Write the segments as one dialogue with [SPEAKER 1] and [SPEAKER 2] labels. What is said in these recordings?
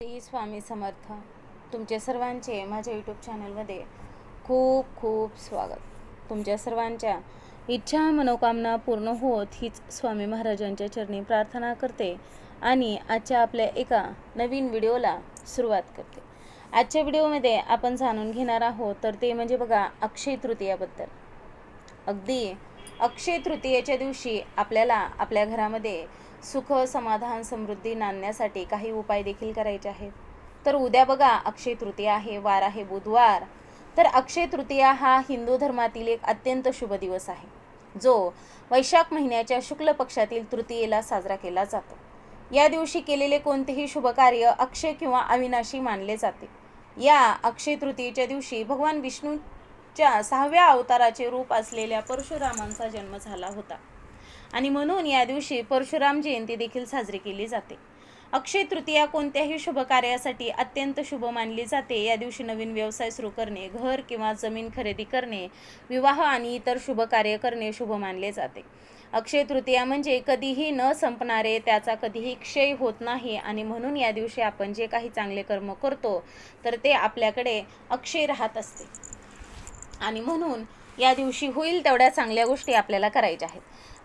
[SPEAKER 1] श्री स्वामी समर्थ. तुमचे सर्वांचे माझ्या यूट्यूब चॅनलमध्ये खूप खूप स्वागत. तुमच्या सर्वांच्या इच्छा मनोकामना पूर्ण होत हीच स्वामी महाराजांच्या चरणी प्रार्थना करते आणि आजच्या आपल्या एका नवीन व्हिडिओला सुरुवात करते. आजच्या व्हिडिओमध्ये आपण जाणून घेणार आहोत तर ते म्हणजे बघा अक्षय तृतीयाबद्दल. अगदी अक्षय तृतीयेच्या दिवशी आपल्याला आपल्या घरामध्ये सुख समाधान समृद्धी नांदण्यासाठी काही उपाय देखील करायचे आहेत. तर उद्या बघा अक्षय तृतीया आहे वार आहे बुधवार. तर अक्षय तृतीया हा हिंदू धर्मातील एक अत्यंत शुभ दिवस आहे जो वैशाख महिन्याच्या शुक्ल पक्षातील तृतीयेला साजरा केला जातो. या दिवशी केलेले कोणतेही शुभ कार्य अक्षय किंवा अविनाशी मानले जाते. या अक्षय तृतीयेच्या दिवशी भगवान विष्णूच्या सहाव्या अवताराचे रूप असलेल्या परशुरामांचा जन्म झाला होता. आणि म्हणून या दिवशी परशुराम जयंती देखील साजरी केली जाते. अक्षय तृतीया कोणत्याही शुभ कार्यासाठी अत्यंत शुभ मानली जाते. या दिवशी नवीन व्यवसाय सुरू करणे घर किंवा जमीन खरेदी करणे विवाह आणि इतर शुभ कार्य करणे शुभ मानले जाते. अक्षय तृतीया म्हणजे कधीही न संपणारे त्याचा कधीही क्षय होत नाही आणि म्हणून या दिवशी आपण जे काही चांगले कर्म करतो तर ते आपल्याकडे अक्षय राहत असते. आणि म्हणून या दिवशी होईल तेवढ्या चांगल्या गोष्टी आपल्याला करायच्या आहेत.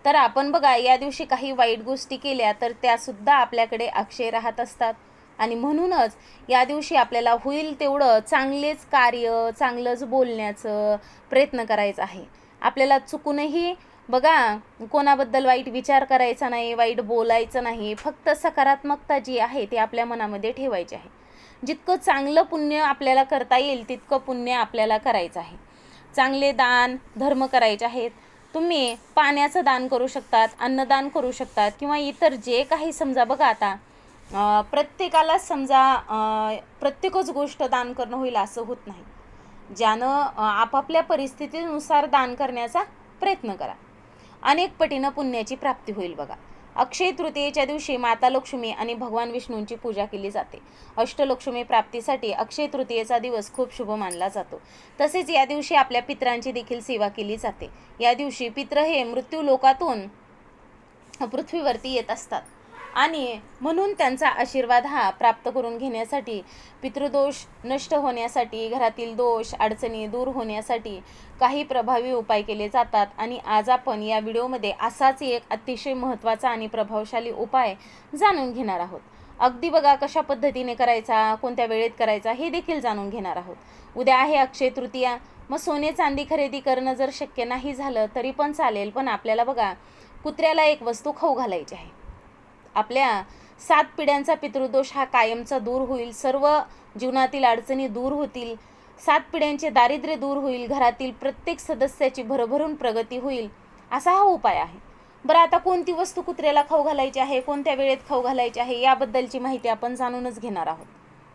[SPEAKER 1] तर आपण बघा या दिवशी काही वाईट गोष्टी केल्या तर त्यासुद्धा आपल्याकडे अक्षय राहत असतात. आणि म्हणूनच या दिवशी आपल्याला होईल तेवढं चांगलेच कार्य चांगलंच बोलण्याचं प्रयत्न करायचा आहे. आपल्याला चुकूनही बघा कोणाबद्दल वाईट विचार करायचा नाही वाईट बोलायचं नाही फक्त सकारात्मकता जी आहे ती आपल्या मनामध्ये ठेवायची आहे. जितकं चांगलं पुण्य आपल्याला करता येईल तितकं पुण्य आपल्याला करायचं आहे. चांगले दान धर्म करायचे आहेत. तुम्ही पाण्याचं दान करू शकतात अन्नदान करू शकतात किंवा इतर जे काही समजा बघा आता प्रत्येकालाच प्रत्येकाला समजा प्रत्येकच गोष्ट दान करणं होईल असं होत नाही. ज्यानं आपापल्या परिस्थितीनुसार दान करण्याचा प्रयत्न करा. अनेक पटीनं पुण्याची प्राप्ती होईल बघा. अक्षय तृतीयेच्या दिवशी माता लक्ष्मी आणि भगवान विष्णूंची पूजा केली जाते. अष्टलक्ष्मी प्राप्तीसाठी अक्षय तृतीयेचा दिवस खूप शुभ मानला जातो. तसेच या दिवशी आपल्या पित्रांची देखील सेवा केली जाते. या दिवशी पित्र हे मृत्यू लोकातून पृथ्वीवरती येत असतात. आणि म्हणून त्यांचा आशीर्वाद हा प्राप्त करून घेण्यासाठी पितृदोष नष्ट होण्यासाठी घरातील दोष अडचणी दूर होण्यासाठी काही प्रभावी उपाय केले जातात. आणि आज आपण या व्हिडिओमध्ये असाच एक अतिशय महत्त्वाचा आणि प्रभावशाली उपाय जाणून घेणार आहोत. अगदी बघा कशा पद्धतीने करायचा कोणत्या वेळेत करायचा हे देखील जाणून घेणार आहोत. उद्या आहे अक्षय तृतीया. मग सोने चांदी खरेदी करणं जर शक्य नाही झालं तरी पण चालेल. पण आपल्याला बघा कुत्र्याला एक वस्तू खाऊ घालायची आहे. आपल्या सात पिढ्यांचा पितृदोष हा कायमचा दूर होईल. सर्व जीवनातील अडचणी दूर होतील. सात पिढ्यांचे दारिद्र्य दूर होईल. घरातील प्रत्येक सदस्याची भरभरून प्रगती होईल. असा हा उपाय आहे. बरं आता कोणती वस्तू कुत्र्याला खाऊ घालायची आहे? कोणत्या वेळेत खाऊ घालायची आहे? याबद्दलची माहिती आपण जाणूनच घेणार आहोत.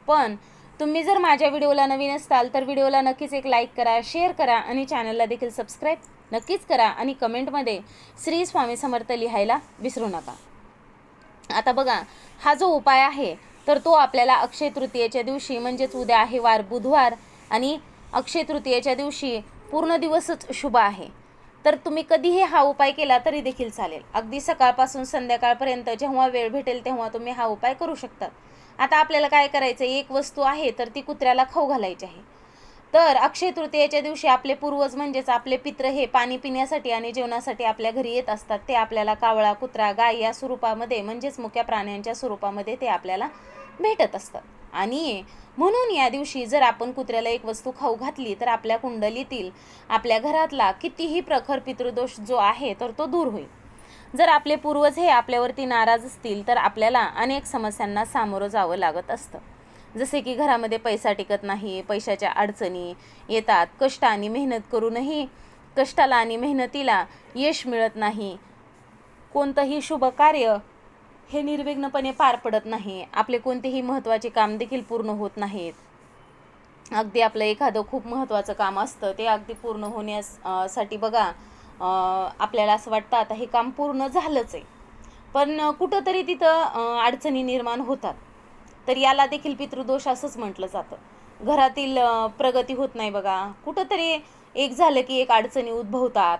[SPEAKER 1] पण तुम्ही जर माझ्या व्हिडिओला नवीन असाल तर व्हिडिओला नक्कीच एक लाईक करा शेअर करा आणि चॅनलला देखील सबस्क्राईब नक्कीच करा आणि कमेंटमध्ये श्री स्वामी समर्थ लिहायला विसरू नका. आता बघा हा जो उपाय आहे तर तो आपल्याला अक्षय तृतीयेच्या दिवशी म्हणजेच उद्या आहे वार बुधवार आणि अक्षय तृतीयेच्या दिवशी पूर्ण दिवसच शुभ आहे. तर तुम्ही कधीही हा उपाय केला तरी देखील चालेल. अगदी सकाळपासून संध्याकाळपर्यंत जेव्हा वेळ भेटेल तेव्हा तुम्ही हा उपाय करू शकतात आता आपल्याला काय करायचं एक वस्तू आहे तर ती कुत्र्याला खाऊ घालायची आहे. तर अक्षय तृतीयेच्या दिवशी आपले पूर्वज म्हणजेच आपले पित्र हे पाणी पिण्यासाठी आणि जेवणासाठी आपल्या घरी येत असतात. ते आपल्याला कावळा कुत्रा गाय या स्वरूपामध्ये म्हणजेच मुक्या प्राण्यांच्या स्वरूपामध्ये ते आपल्याला भेटत असतात. आणि म्हणून या दिवशी जर आपण कुत्र्याला एक वस्तू खाऊ घातली तर आपल्या कुंडलीतील आपल्या घरातला कितीही प्रखर पितृदोष जो आहे तर तो दूर होईल. जर आपले पूर्वज हे आपल्यावरती नाराज असतील तर आपल्याला अनेक समस्यांना सामोरं जावं लागत असतं. जसे की घरामध्ये पैसा टिकत नाही पैशाच्या अडचणी येतात कष्ट आणि मेहनत करूनही कष्टाला आणि मेहनतीला यश मिळत नाही. कोणतंही शुभ कार्य हे निर्विघ्नपणे पार पडत नाही. आपले कोणतेही महत्त्वाचे काम देखील पूर्ण होत नाहीत. अगदी आपलं एखादं खूप महत्त्वाचं काम असतं ते अगदी पूर्ण होण्यास साठी बघा आपल्याला असं वाटतं आता हे काम पूर्ण झालंच आहे. पण कुठंतरी तिथं अडचणी निर्माण होतात. तर याला देखील पितृदोष असंच म्हटलं जातं. घरातील प्रगती होत नाही बघा. कुठंतरी एक झालं की एक अडचणी उद्भवतात.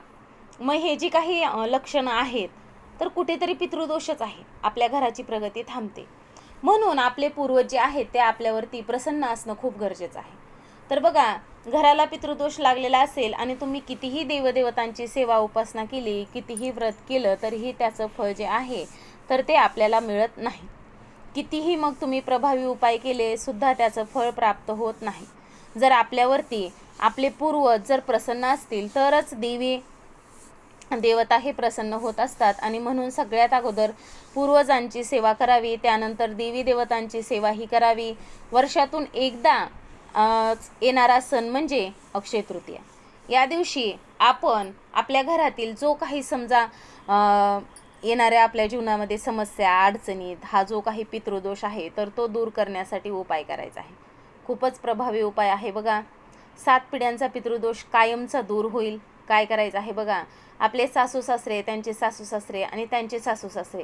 [SPEAKER 1] मग हे जी काही लक्षणं आहेत तर कुठेतरी पितृदोषच आहे. आपल्या घराची प्रगती थांबते. म्हणून आपले पूर्वज जे आहेत ते आपल्यावरती प्रसन्न असणं खूप गरजेचं आहे. तर बघा घराला पितृदोष लागलेला असेल आणि तुम्ही कितीही देवदेवतांची सेवा उपासना केली कितीही व्रत केलं तरीही त्याचं फळ जे आहे तर ते आपल्याला मिळत नाही. कितीही मग तुम्ही प्रभावी उपाय केले सुद्धा त्याचं फळ प्राप्त होत नाही. जर आपल्यावरती आपले पूर्वज जर प्रसन्न असतील तरच देवी देवता हे प्रसन्न होत असतात. आणि म्हणून सगळ्यात अगोदर पूर्वजांची सेवा करावी त्यानंतर देवी देवतांची सेवा ही करावी. वर्षातून एकदा येणारा सण म्हणजे अक्षय तृतीया. या दिवशी आपण आपल्या घरातील जो काही समजा येणाऱ्या आपल्या जीवनामध्ये समस्या अडचणीत हा जो काही पितृदोष आहे तर तो दूर करण्यासाठी उपाय करायचा आहे. खूपच प्रभावी उपाय आहे बघा. सात पिढ्यांचा पितृदोष कायमचा दूर होईल. काय करायचं आहे बघा? आपले सासू सासरे त्यांचे सासू सासरे आणि त्यांचे सासू सासरे.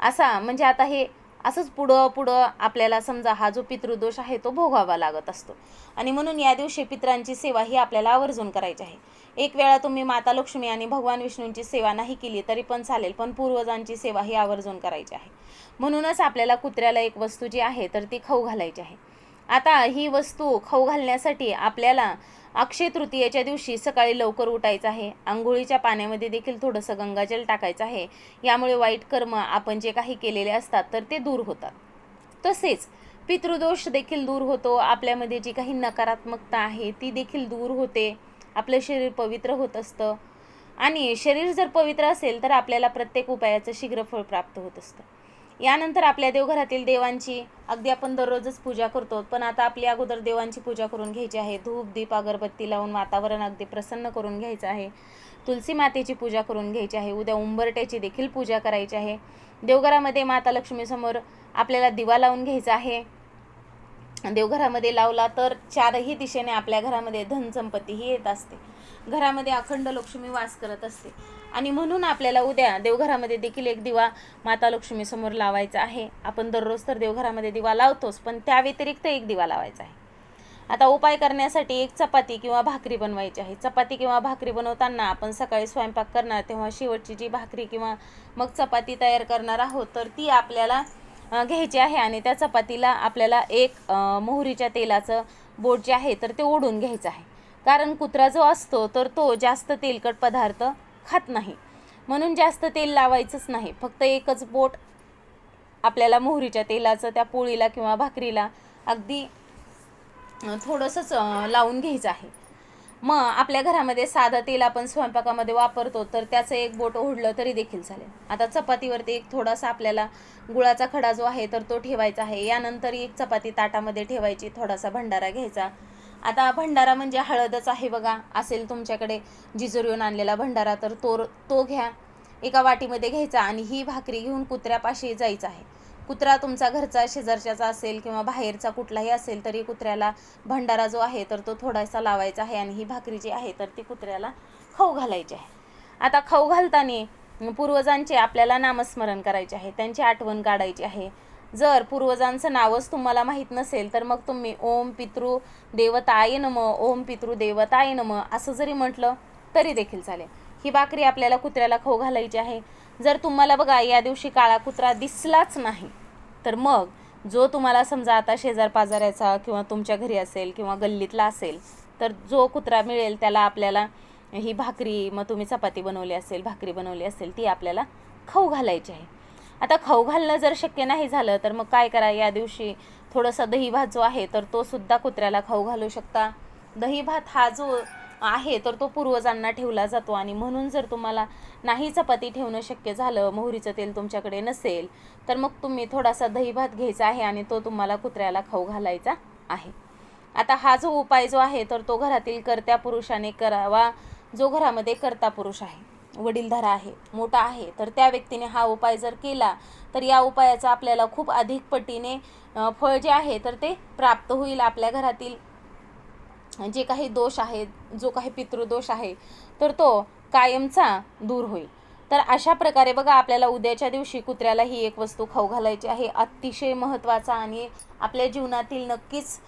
[SPEAKER 1] असा म्हणजे आता हे असंच पुढं पुढं आपल्याला समजा हा जो पितृदोष आहे तो भोगावा लागत असतो. आणि म्हणून या दिवशी पितरांची सेवा ही आपल्याला आवर्जून करायची आहे. एक वेळा तुम्ही माता लक्ष्मी आणि भगवान विष्णूंची सेवा नाही केली तरी पण चालेल पण पूर्वजांची सेवा ही आवर्जून करायची आहे. म्हणूनच आपल्याला कुत्र्याला एक वस्तू जी आहे तर ती खाऊ घालायची आहे. आता ही वस्तू खाऊ घालण्यासाठी आपल्याला अक्षय तृतीयेच्या दिवशी सकाळी लवकर उठायचं आहे. आंघोळीच्या पाण्यामध्ये देखील थोडंसं गंगाजल टाकायचं आहे. यामुळे वाईट कर्म आपण जे काही केलेले असतात तर ते दूर होतात. तसेच पितृदोष देखील दूर होतो. आपल्यामध्ये जी काही नकारात्मकता आहे ती देखील दूर होते. आपलं शरीर पवित्र होत असतं. आणि शरीर जर पवित्र असेल तर आपल्याला प्रत्येक उपायाचं शीघ्र फळ प्राप्त होत असतं. यानंतर आपल्या देवघरातील देवांची अगदी आपण दररोजच पूजा करतो पण आता आपली अगोदर देवांची पूजा करून घ्यायची आहे. धूप दीप अगरबत्ती लावून वातावरण अगदी प्रसन्न करून घ्यायचं आहे. तुलसी मातेची पूजा करून घ्यायची आहे. उद्या उंबरट्याची देखील पूजा करायची आहे. देवघरामध्ये माता लक्ष्मीसमोर आपल्याला दिवा लावून घ्यायचा आहे. देवघरामध्ये लावला तर चारही दिशेने आपल्या घरामध्ये धनसंपत्ती ही येत असते. घरामध्ये अखंड लक्ष्मी वास करत असते. आणि म्हणून आपल्याला उद्या देवघरामध्ये देखील एक दिवा माता लक्ष्मी समोर लावायचा आहे. आपण दररोज तर देवघरामध्ये दिवा लावतोच पण त्या व्यतिरिक्त एक दिवा लावायचा आहे. आता उपाय करण्यासाठी एक चपाती किंवा भाकरी बनवायची आहे. चपाती किंवा भाकरी बनवताना आपण सकाळी स्वयंपाक करणार तेव्हा शेवटची जी भाकरी किंवा मग चपाती तयार करणार आहोत तर ती आपल्याला घ्यायची आहे आणि त्या चपातीला आपल्याला एक मोहरीच्या तेलाचं बोट जे आहे तर ते ओढून घ्यायचं आहे. कारण कुत्रा जो असतो तर तो जास्त तेलकट पदार्थ खात नाही. म्हणून जास्त तेल लावायचंच नाही. फक्त एकच बोट आपल्याला मोहरीच्या तेलाचं त्या पोळीला किंवा भाकरीला अगदी थोडंसंच लावून घ्यायचं आहे. मग आपल्या घरामध्ये साधं तेल आपण स्वयंपाकामध्ये वापरतो तर त्याचं एक बोट ओढलं तरी देखील चालेल. आता चपातीवरती एक थोडासा आपल्याला गुळाचा खडा जो आहे तर तो ठेवायचा आहे. यानंतर एक चपाती ताटामध्ये ठेवायची थोडासा भंडारा घ्यायचा. आता भंडारा म्हणजे हळदच आहे बघा असेल तुमच्याकडे जिजुरीहून आणलेला भंडारा तर तो तो घ्या. एका वाटीमध्ये घ्यायचा आणि ही भाकरी घेऊन कुत्र्यापाशी जायचं आहे. कुत्रा तुमचा घरचा शेजारच्याचा असेल किंवा बाहेरचा कुठलाही असेल तरी कुत्र्याला भंडारा जो आहे तर तो थोडासा लावायचा आहे आणि ही भाकरी जी आहे तर ती कुत्र्याला खाऊ घालायची आहे. आता खाऊ घालताना पूर्वजांचे आपल्याला नामस्मरण करायचे आहे त्यांची आठवण काढायची आहे. जर पूर्वजांचं नावच तुम्हाला माहीत नसेल तर मग तुम्ही ओम पितृ देवताय नम ओम पितृ देवताय नम असं जरी म्हटलं तरी देखील चालेल. ही भाकरी आपल्याला कुत्र्याला खाऊ घालायची आहे. जर तुम्हाला बघा या दिवशी काळा कुत्रा दिसलाच नाही तर मग जो तुम्हाला समजा आता शेजार पाजाऱ्याचा किंवा तुमच्या घरी असेल किंवा गल्लीतला असेल तर जो कुत्रा मिळेल त्याला आपल्याला ही भाकरी मग तुम्ही चपाती बनवली असेल भाकरी बनवली असेल ती आपल्याला खाऊ घालायची आहे. आता खाऊ घालणं जर शक्य नाही झालं तर मग काय करा या दिवशी थोडंसं दही भात जो आहे तर तो सुद्धा कुत्र्याला खाऊ घालू शकता. दही भात हा जो आहे तर तो पूर्वजांना ठेवला जातो. आणि म्हणून जर तुम्हाला नाही चपाती ठेवणं शक्य झालं मोहरीचं तेल तुमच्याकडे नसेल तर मग तुम्ही थोडासा दही भात घ्यायचा आहे आणि तो तुम्हाला कुत्र्याला खाऊ घालायचा आहे. आता हा जो उपाय जो आहे तर तो घरातील कर्त्या पुरुषाने करावा. जो घरामध्ये कर्ता पुरुष आहे वडीलधारा आहे मोठा आहे तर त्या व्यक्तीने हा उपाय जर केला तर या उपायाचा आपल्याला खूप अधिक पटीने फळ जे आहे तर ते प्राप्त होईल आपल्या घरातील जे काही दोष आहेत जो काही पितृदोष आहे तर तो कायमचा दूर होईल. तर अशा प्रकारे बघा आपल्याला उद्याच्या दिवशी कुत्र्याला ही एक वस्तू खाऊ घालायची आहे. अतिशय महत्त्वाचा आणि आपल्या जीवनातील नक्कीच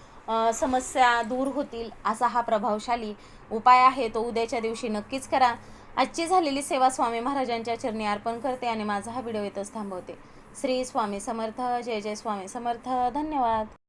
[SPEAKER 1] समस्या दूर होतील असा हा प्रभावशाली उपाय आहे. तो उद्याच्या दिवशी नक्कीच करा. आजची झालेली सेवा स्वामी महाराजांच्या चरणी अर्पण करते आणि माझा हा व्हिडिओ येतच थांबवते. श्री स्वामी समर्थ जय जय स्वामी समर्थ. धन्यवाद.